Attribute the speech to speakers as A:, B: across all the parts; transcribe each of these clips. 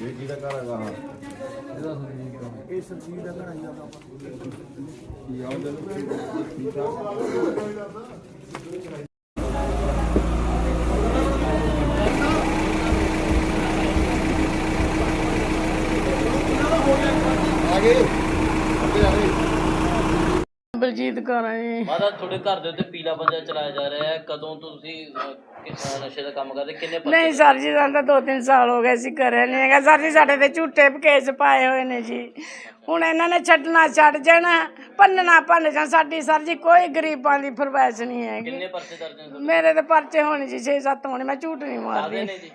A: ਦਾ ਘਰ ਹੈਗਾ
B: ਇਹਦਾ ਸੰਦੀਪ ਦਾ
A: ਇਹ ਸਰਜੀਤ ਦਾ ਘਰ ਹੈਗਾ
B: ਕੀ ਹਾਲ ਹੈ ਠੀਕ ਠਾਕ
C: ਬਲਜੀਤ ਕੌਰ ਜੀ।
D: ਮਾਤਾ ਤੁਹਾਡੇ ਘਰ ਦੇ ਉੱਤੇ ਪੀਲਾ ਪੰਜਾ ਚਲਾਇਆ ਜਾ ਰਿਹਾ ਹੈ। ਕਦੋਂ ਤੋਂ ਤੁਸੀਂ ਅਹ, ਕਿਸ ਨਸ਼ੇ ਦਾ ਕੰਮ ਕਰਦੇ? ਕਿੰਨੇ ਪਰਚੇ?
C: ਨਹੀਂ ਸਰ ਜੀ ਸਾਨੂੰ ਤਾਂ ਦੋ ਤਿੰਨ ਸਾਲ ਹੋ ਗਏ ਸੀ ਕਰਿਆ ਨਹੀਂ ਹੈਗਾ। ਸਰ ਜੀ ਸਾਡੇ ਤੇ ਝੂਠੇ ਕੇਸ ਪਾਏ ਹੋਏ ਨੇ ਜੀ। ਹੁਣ ਇਹਨਾਂ ਨੇ ਛੱਡਣਾ ਛੱਡ ਜਾਣਾ ਭੰਨਣਾ ਭੰਨ ਜਾਣ। ਸਾਡੀ ਸਰ ਜੀ ਕੋਈ ਗਰੀਬਾਂ ਦੀ ਫਰਮਾਇਸ਼ ਨਹੀਂ ਹੈਗੀ।
D: ਕਿੰਨੇ ਪਰਚੇ ਦਰਜ ਨੇ
C: ਮੇਰੇ ਤੇ ਪਰਚੇ ਹੋਣੇ ਜੀ 6-7 ਹੋਣੇ ਮੈਂ ਝੂਠ ਨਹੀਂ ਮਾਰਦੀ।
D: ਨੇ ਜੀ।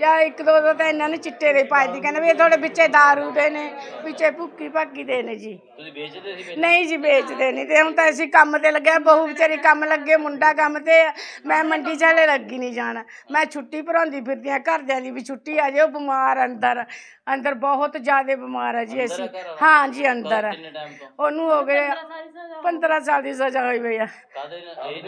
C: ਜਾਂ ਇੱਕ ਦੋ ਦੋ ਤਾਂ ਇਹਨਾਂ ਨੇ ਚਿੱਟੇ ਦੇ ਪਾਏ ਦੀ ਕਹਿੰਦੇ ਵੀ ਇਹ ਤੁਹਾਡੇ ਵਿੱਚੇ ਦਾਰੂ ਦੇ ਨੇ ਵਿੱਚੇ ਭੁੱਕੀ ਭਾਕੀ ਦੇ ਨੇ ਜੀ।
D: ਤੁਸੀਂ ਵੇਚਦੇ ਸੀ ਪਹਿਲਾਂ?
C: ਨਹੀਂ ਜੀ ਵੇਚਦੇ ਨਹੀਂ। ਤੇ ਹੁਣ ਤਾਂ ਅਸੀਂ ਕੰਮ ਤੇ ਲੱਗਿਆ ਬਹੂ ਵਿਚਾਰੀ ਕੰਮ ਲੱਗੇ ਮੁੰਡਾ ਕੰਮ ਤੇ ਆ। ਮੈਂ ਮੰਡੀ ਚਾਲੇ ਲੱਗੀ ਨਹੀਂ ਜਾਣਾ। ਮੈਂ ਛੁੱਟੀ ਭਰਾਉਂਦੀ ਫਿਰਦੀ ਆ ਘਰਦਿਆਂ ਦੀ ਵੀ ਛੁੱਟੀ ਆ ਜਾਓ ਬਿਮਾਰ ਅੰਦਰ। ਅੰਦਰ ਬਹੁਤ ਜ਼ਿਆਦਾ ਬਿਮਾਰ ਆ ਜੀ ਅਸੀਂ। ਹਾਂ ਜੀ ਅੰਦਰ ਆ।
D: ਕਿੰਨੇ ਟਾਈਮ ਤੋਂ?
C: ਉਹਨੂੰ ਹੋ ਗਏ 15 ਸਾਲ ਦੀ ਸਜ਼ਾ ਹੋਈ। ਪਈ ਆ।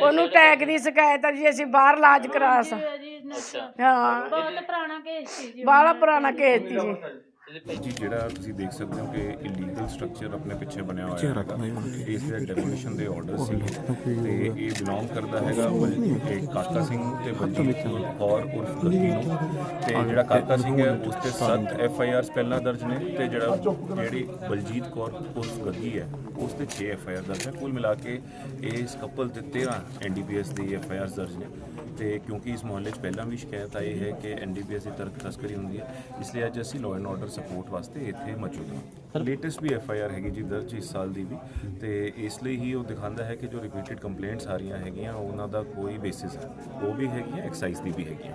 C: ਉਹਨੂੰ ਟੈਗ ਦੀ ਸ਼ਿਕਾਇਤ ਆ ਜੀ ਅਸੀਂ ਬਾਹਰ ਇਲਾਜ ਕਰਾ ਸਾ
D: ਅੱਛਾ।
C: ਹਾਂ।
E: ਬਹੁਤ ਪੁਰਾਣਾ ਕੇਸ ਸੀ ਜੀ
C: ਬਾਹਲਾ ਪੁਰਾਣਾ ਕੇਸ ਸੀ ਜੀ।
F: ਜੀ ਜਿਹੜਾ ਤੁਸੀਂ ਦੇਖ ਸਕਦੇ ਹੋ ਕਿ ਇਲੀਗਲ ਸਟਰਕਚਰ ਆਪਣੇ ਪਿੱਛੇ ਬਣਿਆ ਹੋਇਆ ਹੈ ਇਸ ਦੇ ਡੈਮੋਲੀਸ਼ਨ ਦੇ ਆਰਡਰ ਸੀ। ਤੇ ਇਹ ਬਿਲੋਂਗ ਕਰਦਾ ਹੈਗਾ ਬਲ- ਕਾਕਾ ਸਿੰਘ ਤੇ ਬਲਜੀਤ ਕੌਰ ਉਰਫ ਗੱਗੀ ਨੂੰ। ਤੇ ਜਿਹੜਾ ਕਾਕਾ ਸਿੰਘ ਹੈ ਉਸ ਤੇ 7 ਐਫ ਆਈ ਆਰਸ ਪਹਿਲਾਂ ਦਰਜ ਨੇ ਤੇ ਜਿਹੜਾ ਜਿਹੜੀ ਬਲਜੀਤ ਕੌਰ ਉਰਫ ਗੱਗੀ ਹੈ ਉਸ ਤੇ 6 ਐਫ ਆਈ ਆਰ ਦਰਜ ਹੈ ਕੁੱਲ ਮਿਲਾ ਕੇ ਇਸ ਕਪਲ ਤੇ 13 ਐਨ ਡੀ ਪੀ ਐਸ ਦੀ ਐਫ ਆਈ ਆਰਸ ਦਰਜ ਨੇ। ਤੇ ਕਿਉਂਕਿ ਇਸ ਮੁਹੱਲੇ 'ਚ ਪਹਿਲਾਂ ਵੀ ਸ਼ਿਕਾਇਤ ਆਈ ਹੈ ਕਿ ਐਨਡੀਪੀਐਸ ਦੀ ਤਰਕ ਤਸਕਰੀ ਹੁੰਦੀ ਹੈ ਇਸ ਲਈ ਅੱਜ ਅਸੀਂ ਲਾਅ ਐਂਡ ਆਰਡਰ ਸਪੋਰਟ ਵਾਸਤੇ ਇੱਥੇ ਮੌਜੂਦ ਹਾਂ। ਲੇਟੈਸਟ ਵੀ ਐਫ ਆਈ ਆਰ ਹੈਗੀ ਜੀ ਦਰਜ ਇਸ ਸਾਲ ਦੀ ਵੀ ਤੇ ਇਸ ਲਈ ਹੀ ਉਹ ਦਿਖਾਉਂਦਾ ਹੈ ਕਿ ਜੋ ਰਿਪੀਟਡ ਕੰਪਲੇਂਟਸ ਆ ਰਹੀਆਂ ਹੈਗੀਆਂ ਉਹਨਾਂ ਦਾ ਕੋਈ ਬੇਸਿਸ ਹੈ। ਉਹ ਵੀ ਹੈਗੀਆਂ ਐਕਸਾਈਜ਼ ਦੀ ਵੀ ਹੈਗੀਆਂ